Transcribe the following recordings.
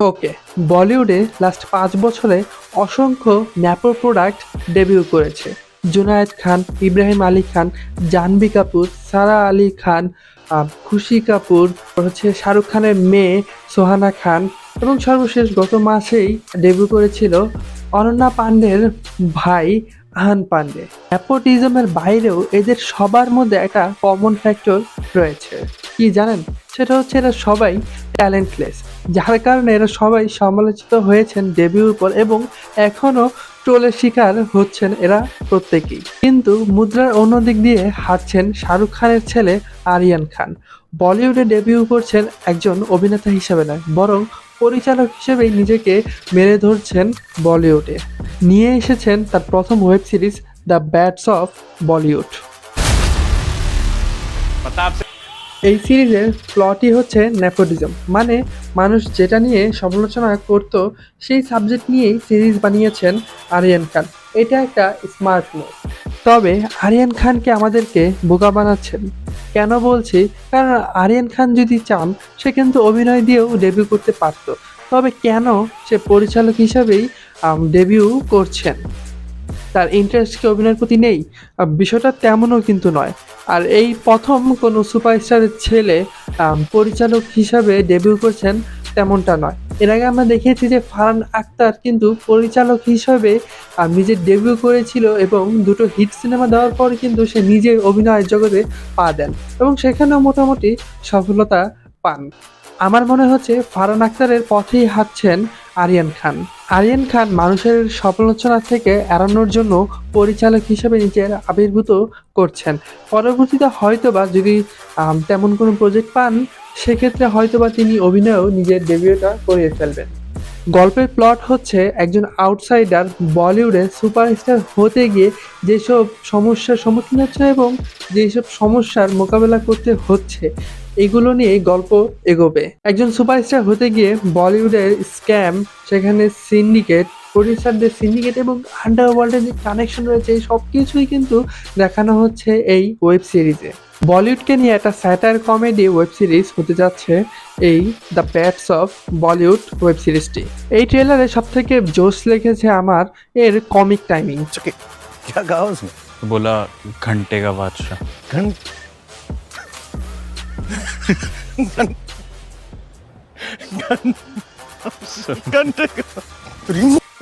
ওকে। বলিউডে লাস্ট পাঁচ বছরে অসংখ্য ন্যাপো প্রোডাক্ট ডেবিউ করেছে। জুনায়েদ খান, ইব্রাহিম আলী খান, জাহ্নবী কাপুর, সারা আলী খান খুশি কাপুর হচ্ছে শাহরুখ খানের মেয়ে সোহানা খান এবং সর্বশেষ গত মাসেই ডেবিউ করেছিল অনন্যা পান্ডের ভাই আহান পান্ডে। নেপোটিজমের বাইরেও এদের সবার মধ্যে একটা কমন ফ্যাক্টর রয়েছে। কি জানেন? সেটা হচ্ছে এরা সবাই ট্যালেন্টলেস যার কারণে এরা সবাই সমালোচিত হয়েছেন ডেবিউর পর এবং এখনও ট্রোলের শিকার হচ্ছেন এরা প্রত্যেকেই। কিন্তু মুদ্রার অন্যদিক দিয়ে হাঁটছেন শাহরুখ খানের ছেলে আরিয়ান খান। বলিউডে ডেবিউ করছেন একজন অভিনেতা হিসেবে নয়, বরং পরিচালক হিসেবেই নিজেকে মেরে ধরছেন বলিউডে। নিয়ে এসেছেন তার প্রথম web series the bats of Bollywood. এই সিরিজের প্লটই হচ্ছে নেপোটিজম মানে মানুষ যেটা নিয়ে সমালোচনা করত, সেই সাবজেক্ট নিয়েই সিরিজ বানিয়েছেন আরিয়ান খান। এটা একটা স্মার্ট মুভ তবে আরিয়ান খানকে আমাদেরকে বোকা বানাচ্ছেন। কেন বলছি? কারণ আরিয়ান খান যদি চান, সে কিন্তু অভিনয় দিয়েও ডেবিউ করতে পারতো। তবে কেন সে পরিচালক হিসাবেই ডেবিউ করছেন? তার ইন্টারেস্ট কি অভিনয়ের প্রতি নেই? বিষয়টা তেমনও কিন্তু নয়। আর এই প্রথম কোনো সুপারস্টারের ছেলে পরিচালক হিসাবে ডেবিউ করছেন তেমনটা নয়। এর আগে আমরা দেখেছি যে ফারহান আক্তার কিন্তু পরিচালক হিসাবে আহ, নিজে ডেবিউ করেছিল এবং দুটো হিট সিনেমা দেওয়ার পর কিন্তু সে নিজে অভিনয়ের জগতে পা দেন এবং সেখানেও মোটামুটি সফলতা পান। আমার মনে হচ্ছে ফারহান আক্তারের পথেই হাঁটছেন আরিয়ান খান। আরিয়ান খান মানুষের সমালোচনা থেকে এড়ানোর জন্য পরিচালক হিসেবে নিজের আবির্ভূত করছেন। পরবর্তীতে হয়তোবা যদি তেমন কোনো প্রজেক্ট পান, সেক্ষেত্রে হয়তোবা তিনি অভিনয়েও নিজের ডেবিউটা করিয়ে ফেলবেন। গল্পের প্লট হচ্ছে একজন আউটসাইডার বলিউডে সুপারস্টার হতে গিয়ে যেসব সমস্যার সম্মুখীন হচ্ছে এবং যেসব সমস্যার মোকাবেলা করতে হচ্ছে। এগুলো নিয়ে গল্প এগোবে একজন সুপারস্টার হতে গিয়ে বলিউডের স্ক্যাম সেখানে সিন্ডিকেট প্রডিউসারদের সিন্ডিকেট এবং আন্ডারওয়ার্ল্ডের যে কানেকশন রয়েছে এই সব কিছুই কিন্তু দেখানো হচ্ছে এই ওয়েব সিরিজে বলিউডকে নিয়ে একটা স্যাটার কমেডি ওয়েব সিরিজ হতে যাচ্ছে এই the bads of Bollywood web সিরিজটি এই ট্রেলারে সব থেকে জোশ লেগেছে আমার এর কমিক টাইমিং क्या कहा उसने तो बोला घंटे का बादशाह घंट घंटे का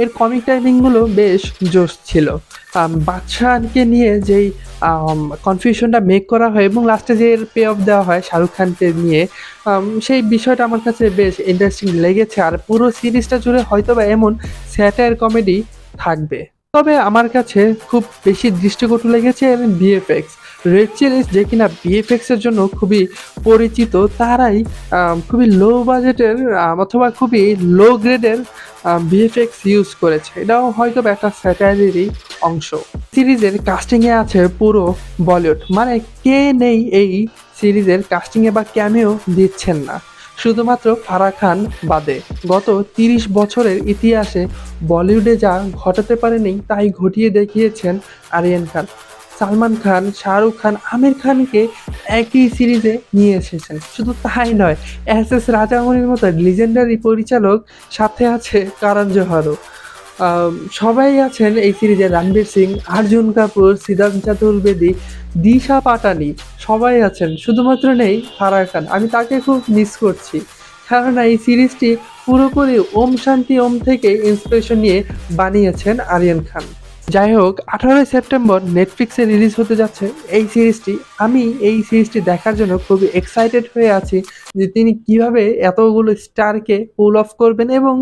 এর কমিক টাইমিংগুলো বেশ জোশ ছিল। বাদশাহকে নিয়ে যেই কনফিউশনটা মেক করা হয় এবং লাস্টে যে এর পে অফ দেওয়া হয় শাহরুখ খানকে নিয়ে সেই বিষয়টা আমার কাছে বেশ ইন্টারেস্টিং লেগেছে। আর পুরো সিরিজটা জুড়ে হয়তো বা এমন স্যাটায়ার কমেডি থাকবে। তবে আমার কাছে খুব বেশি দৃষ্টিকটু লেগেছে এর ভিএফএক্স। রেড চিলিস যে কিনা ভিএফএক্স এর জন্য খুবই পরিচিত, তারাই খুবই লো বাজেটের অথবা খুবই লো গ্রেডের বিএফএক্স ইউজ করেছে। এটাও হয়তো একটা স্যাটায়ারেরই অংশ। সিরিজের কাস্টিংয়ে আছে পুরো বলিউড। মানে কে নেই এই সিরিজের কাস্টিংয়ে বা ক্যামেও দিচ্ছেন না। শুধুমাত্র ফারা খান বাদে। গত তিরিশ বছরের ইতিহাসে বলিউডে যা ঘটাতে পারেনি, তাই ঘটিয়ে দেখিয়েছেন আরিয়ান খান। সালমান খান, শাহরুখ খান, আমির খানকে একই সিরিজে নিয়ে এসেছেন। শুধু তাই নয়, এস এস রাজামণির মতো লিজেন্ডারি পরিচালক সাথে আছে কারণ জোহারও। সবাই আছেন এই সিরিজে, রণবীর সিং, অর্জুন কাপুর সিদ্ধান্ত চতুর্বেদী, দিশা পাটানি, সবাই আছেন। শুধুমাত্র নেই ফারাহ খান। আমি তাকে খুব মিস করছি। কেননা এই সিরিজটি পুরোপুরি ওম শান্তি ওম থেকে ইন্সপিরেশন নিয়ে বানিয়েছেন আরিয়ান খান। যাই হোক আঠারোই সেপ্টেম্বর নেটফ্লিক্সে রিলিজ হতে যাচ্ছে এই সিরিজটি আমি এই সিরিজটি দেখার জন্য খুবই এক্সাইটেড হয়ে আছি যে তিনি কীভাবে এতগুলো স্টারকে পুল অফ করবেন এবং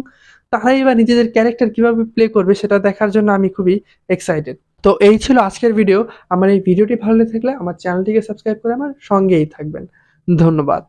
তারাই বা নিজেদের ক্যারেক্টার কীভাবে প্লে করবে সেটা দেখার জন্য আমি খুবই এক্সাইটেড তো এই ছিল আজকের ভিডিও আমার এই ভিডিওটি ভালো লেগে থাকলে আমার চ্যানেলটিকে সাবস্ক্রাইব করে আমার সঙ্গেই থাকবেন। ধন্যবাদ।